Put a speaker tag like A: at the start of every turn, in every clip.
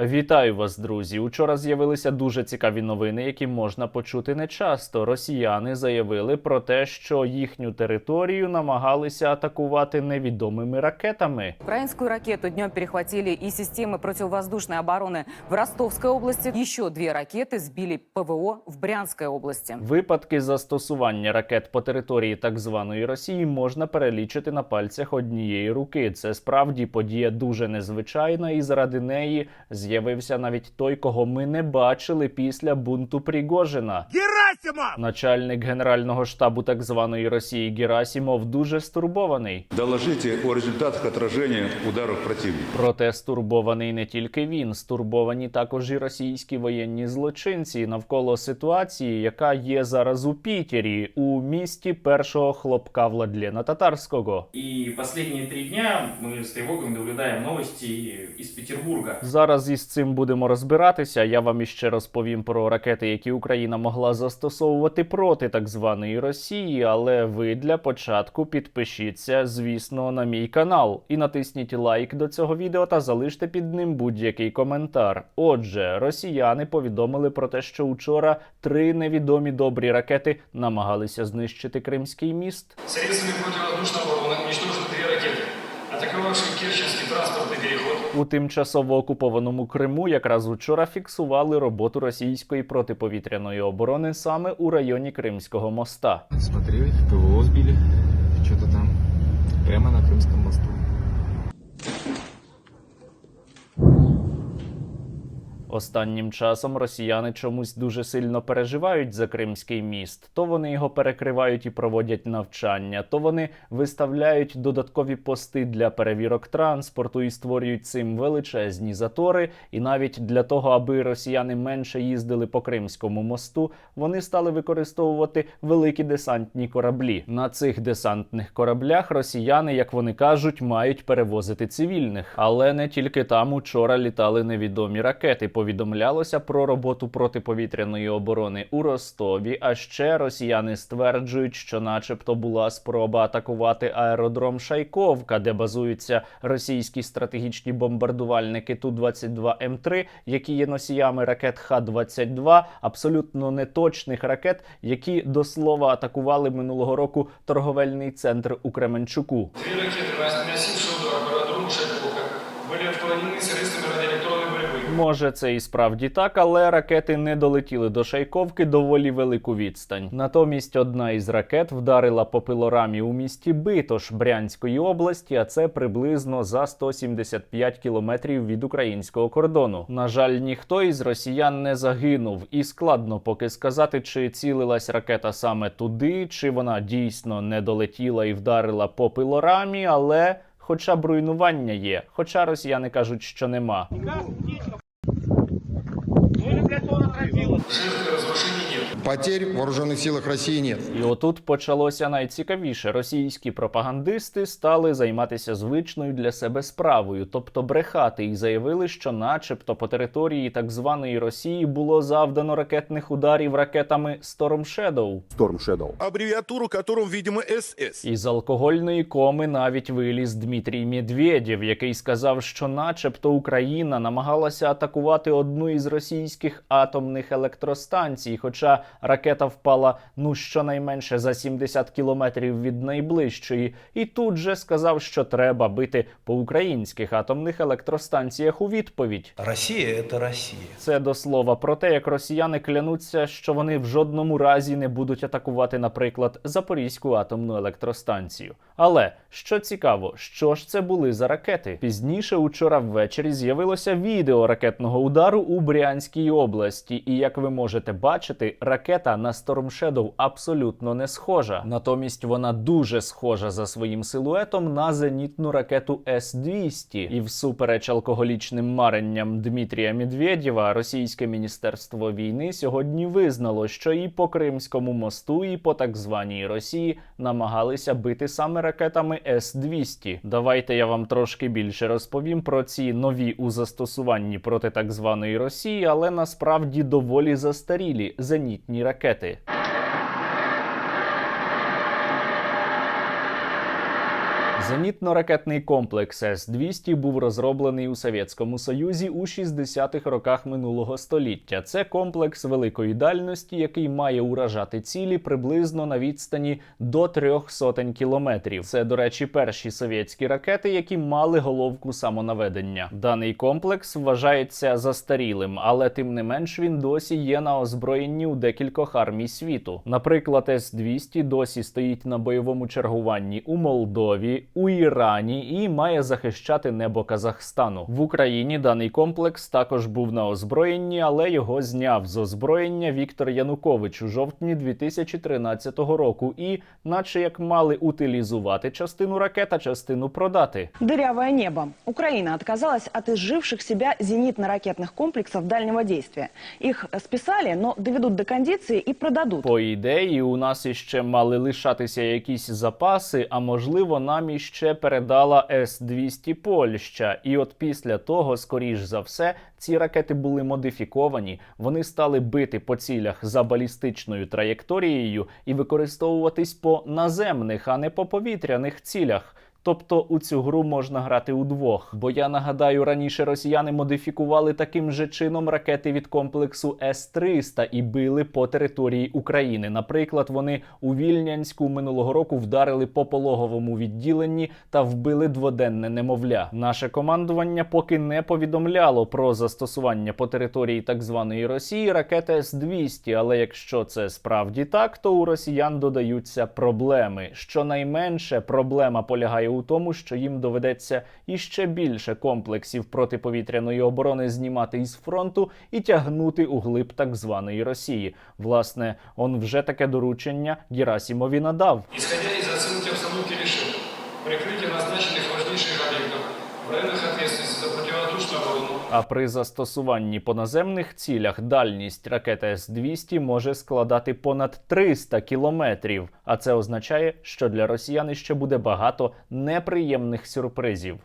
A: Вітаю вас, друзі. Учора з'явилися дуже цікаві новини, які можна почути нечасто. Росіяни заявили про те, що їхню територію намагалися атакувати невідомими ракетами.
B: Украинскую ракету днем перехватили и системы противовоздушной обороны в Ростовской области. Еще две ракеты сбили ПВО в Брянской области.
A: Випадки застосування ракет по території так званої Росії можна перелічити на пальцях однієї руки. Це справді подія дуже незвичайна, і заради неї з'явився навіть той, кого ми не бачили після бунту Пригожина.
C: Герасимов!
A: Начальник генерального штабу так званої Росії Герасімов дуже стурбований.
D: Доложите о результатах отражения ударов противника.
A: Проте стурбований не тільки він, стурбовані також і російські воєнні злочинці навколо ситуації, яка є зараз у Пітері, у місті першого хлопка Владлена Татарського.
E: И последние три дня мы с тревогой наблюдаем новости из Петербурга.
A: Зараз із цим будемо розбиратися. Я вам іще розповім про ракети, які Україна могла застосовувати проти так званої Росії. Але ви для початку підпишіться, звісно, на мій канал і натисніть лайк до цього відео та залиште під ним будь-який коментар. Отже, росіяни повідомили про те, що учора три невідомі добрі ракети намагалися знищити Кримський міст.
F: Средствами противовоздушной обороны уничтожены три ракеты, атаковавшие Керченський транспортний переход,
A: У тимчасово окупованому Криму якраз учора фіксували роботу російської протиповітряної оборони саме у районі Кримського моста.
G: Смотрели, ПВО збили, що то там, прямо на Кримському мосту.
A: Останнім часом росіяни чомусь дуже сильно переживають за Кримський міст. То вони його перекривають і проводять навчання, то вони виставляють додаткові пости для перевірок транспорту і створюють цим величезні затори. І навіть для того, аби росіяни менше їздили по Кримському мосту, вони стали використовувати великі десантні кораблі. На цих десантних кораблях росіяни, як вони кажуть, мають перевозити цивільних. Але не тільки там учора літали невідомі ракети. Повідомлялося про роботу протиповітряної оборони у Ростові. А ще росіяни стверджують, що, начебто, була спроба атакувати аеродром Шайковка, де базуються російські стратегічні бомбардувальники Ту-22 М3, які є носіями ракет Х-22, абсолютно неточних ракет, які до слова атакували минулого року торговельний центр у Кременчуку.
F: две ракеты,
A: Може, це і справді так, але ракети не долетіли до Шайковки доволі велику відстань. Натомість одна із ракет вдарила по пилорамі у місті Битош Брянської області, а це приблизно за 175 кілометрів від українського кордону. На жаль, ніхто із росіян не загинув, і складно поки сказати, чи цілилась ракета саме туди, чи вона дійсно не долетіла і вдарила по пилорамі, але. Хоча б руйнування є, хоча росіяни кажуть, що нема.
F: Жертв и разрушений нет.
H: Потерь в вооруженных силах России нет.
A: І отут почалося найцікавіше. Російські пропагандисти стали займатися звичною для себе справою, тобто брехати, і заявили, що, начебто, по території так званої Росії було завдано ракетних ударів ракетами Storm Shadow.
C: Storm Shadow. Аббревиатуру которым, видимо, СС.
A: Із алкогольної коми навіть виліз Дмитрій Медведєв, який сказав, що, начебто, Україна намагалася атакувати одну із російських атомних електростанцій, хоча ракета впала ну щонайменше за 70 кілометрів від найближчої, і тут же сказав, що треба бити по українських атомних електростанціях у відповідь.
I: Россия – это Россия.
A: Це до слова про те, як росіяни клянуться, що вони в жодному разі не будуть атакувати, наприклад, Запорізьку атомну електростанцію. Але що цікаво, що ж це були за ракети? Пізніше учора ввечері з'явилося відео ракетного удару у Брянській області, і як ви можете бачити, ракета на Storm Shadow абсолютно не схожа. Натомість вона дуже схожа за своїм силуетом на зенітну ракету С-200. І всупереч алкоголічним маренням Дмитрія Медведєва, російське міністерство війни сьогодні визнало, що і по Кримському мосту, і по так званій Росії намагалися бити саме ракетами С-200. Давайте я вам трошки більше розповім про ці нові у застосуванні проти так званої Росії, але насправді доволі застарілі зенітні ракети. Зенітно-ракетний комплекс С-200 був розроблений у Совєтському Союзі у 60-х роках минулого століття. Це комплекс великої дальності, який має уражати цілі приблизно на відстані до трьох сотень кілометрів. Це, до речі, перші совєтські ракети, які мали головку самонаведення. Даний комплекс вважається застарілим, але тим не менш він досі є на озброєнні у декількох армій світу. Наприклад, С-200 досі стоїть на бойовому чергуванні у Молдові, у Ірані і має захищати небо Казахстану. В Україні даний комплекс також був на озброєнні, але його зняв з озброєння Віктор Янукович у жовтні 2013 року. І, наче як мали утилізувати частину ракет, а частину продати.
I: Дырявое небо. Украина отказалась от изживших себя зенитно-ракетных комплексов дальнего действия. Их списали, но доведут до кондиции и продадут.
A: По ідеї, у нас іще мали лишатися якісь запаси, а можливо, нам іще передала С-200 Польща. І от після того, скоріш за все, ці ракети були модифіковані. Вони стали бити по цілях за балістичною траєкторією і використовуватись по наземних, а не по повітряних цілях. Тобто у цю гру можна грати удвох. Бо я нагадаю, раніше росіяни модифікували таким же чином ракети від комплексу С-300 і били по території України. Наприклад, вони у Вільнянську минулого року вдарили по пологовому відділенні та вбили дводенне немовля. Наше командування поки не повідомляло про застосування по території так званої Росії ракети С-200, але якщо це справді так, то у росіян додаються проблеми. Щонайменше проблема полягає у тому, що їм доведеться іще більше комплексів протиповітряної оборони знімати із фронту і тягнути у глиб так званої Росії. Власне, он вже таке доручення Герасімові надав.
F: Ісходя із оцінки обстановки рішив прикрытие
A: А при застосуванні по наземних цілях дальність ракети С-200 може складати понад 300 кілометрів. А це означає, що для росіян ще буде багато неприємних сюрпризів.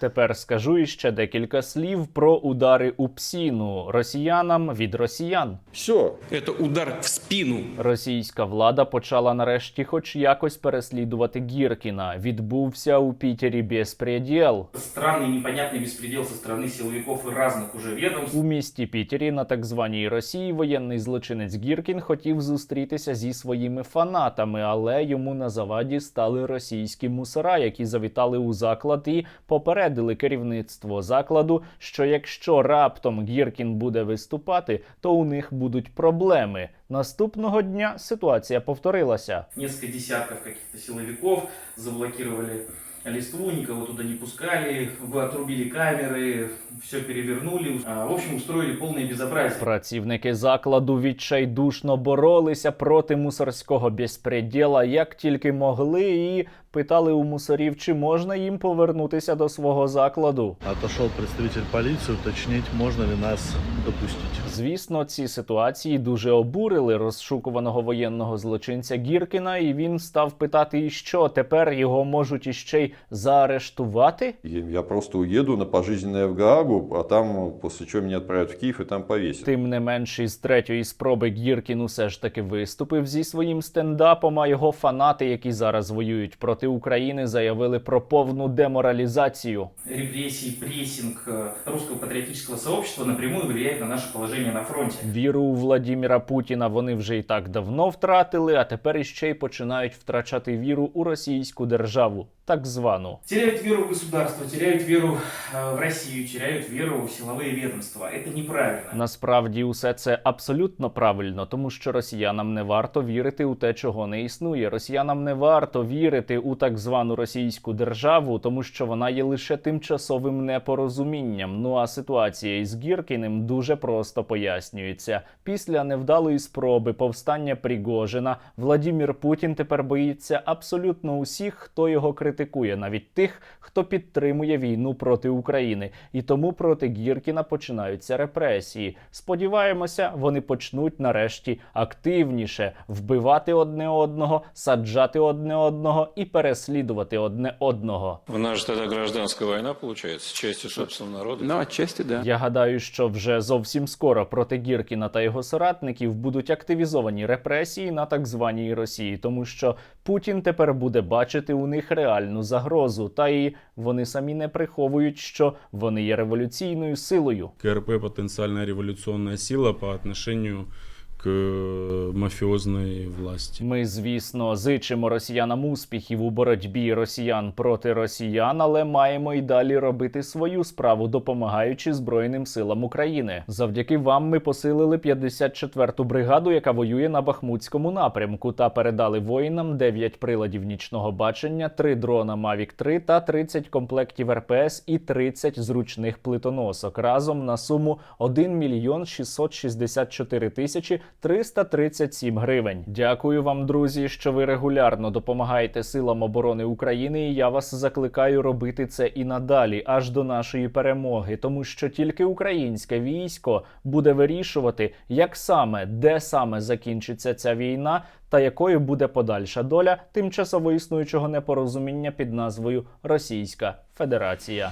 A: Тепер скажу іще декілька слів про удари у псіну росіянам від росіян.
J: Все. Это удар в спину.
A: Російська влада почала нарешті, хоч якось переслідувати Гіркіна. Відбувся у Пітері безпреділ.
E: Странный непонятный беспредел со стороны силовиков и разных уже ведомств.
A: У місті Пітері на так званій Росії воєнний злочинець Гіркін хотів зустрітися зі своїми фанатами, але йому на заваді стали російські мусора, які завітали у заклад і попередили керівництво закладу, що якщо раптом Гіркін буде виступати, то у них будуть проблеми. Наступного дня ситуація повторилася.
E: Несколько десятків каких-то заблокували заблокировали листву, никого туда не пускали, вы отрубили камеры, все перевернули. В общем, устроили полное безобразие.
A: Працівники закладу відчайдушно боролися проти мусорського безпреділа, як тільки могли, і питали у мусорів, чи можна їм повернутися до свого закладу.
K: Отошел представитель полиции уточнить, можно ли нас допустить.
A: Звісно, ці ситуації дуже обурили розшукуваного воєнного злочинця Гіркіна, і він став питати, і що тепер його можуть іще й заарештувати.
H: Я просто уеду на пожизненное в Гаагу, а там, после чего меня отправят в Киев и там повесят.
A: Тим не менш, із третьої спроби Гіркін усе ж таки виступив зі своїм стендапом. А його фанати, які зараз воюють проти України, заявили про повну деморалізацію.
E: Репрессии, прессинг э, русского патриотического сообщества напрямую влияет на наше положение на фронте.
A: Віру у Владіміра Путіна вони вже і так давно втратили, а тепер іще й починають втрачати віру у російську державу, так звану.
E: Теряют веру в государство, теряют веру э, в Россию, теряют веру в силовые ведомства. Это неправильно.
A: Насправді усе це абсолютно правильно, тому що росіянам не варто вірити у те, чого не існує. Росіянам не варто вірити у так звану російську державу, тому що вона є лише тимчасовим непорозумінням. Ну а ситуація із Гіркіним дуже просто пояснюється. Після невдалої спроби повстання Пригожина Владімір Путін тепер боїться абсолютно усіх, хто його критикує критикує навіть тих, хто підтримує війну проти України, і тому проти Гіркіна починаються репресії. Сподіваємося, вони почнуть нарешті активніше вбивати одне одного, саджати одне одного і переслідувати одне одного.
J: У нас же тогда гражданская война получается с частью собственного народа.
G: Ну, отчасти, да.
A: Я гадаю, що вже зовсім скоро проти Гіркіна та його соратників будуть активізовані репресії на так званій Росії, тому що Путін тепер буде бачити у них реальну загрозу, та і вони самі не приховують, що вони є революційною силою.
K: КРП потенціальна революційна сила по отношению к э, мафиозной.
A: Ми, звісно, зичимо росіянам успіхів у боротьбі росіян проти росіян, але маємо й далі робити свою справу, допомагаючи Збройним силам України. Завдяки вам ми посилили 54-ту бригаду, яка воює на Бахмутському напрямку, та передали воїнам 9 приладів нічного бачення, 3 дрона Mavic 3 та 30 комплектів РПС і 30 зручних плитоносок разом на суму 1 мільйон 664 тисячі 337 гривень. Дякую вам, друзі, що ви регулярно допомагаєте силам оборони України. І я вас закликаю робити це і надалі, аж до нашої перемоги, тому що тільки українське військо буде вирішувати, як саме, де саме закінчиться ця війна. Та якою буде подальша доля тимчасово існуючого непорозуміння під назвою Російська Федерація.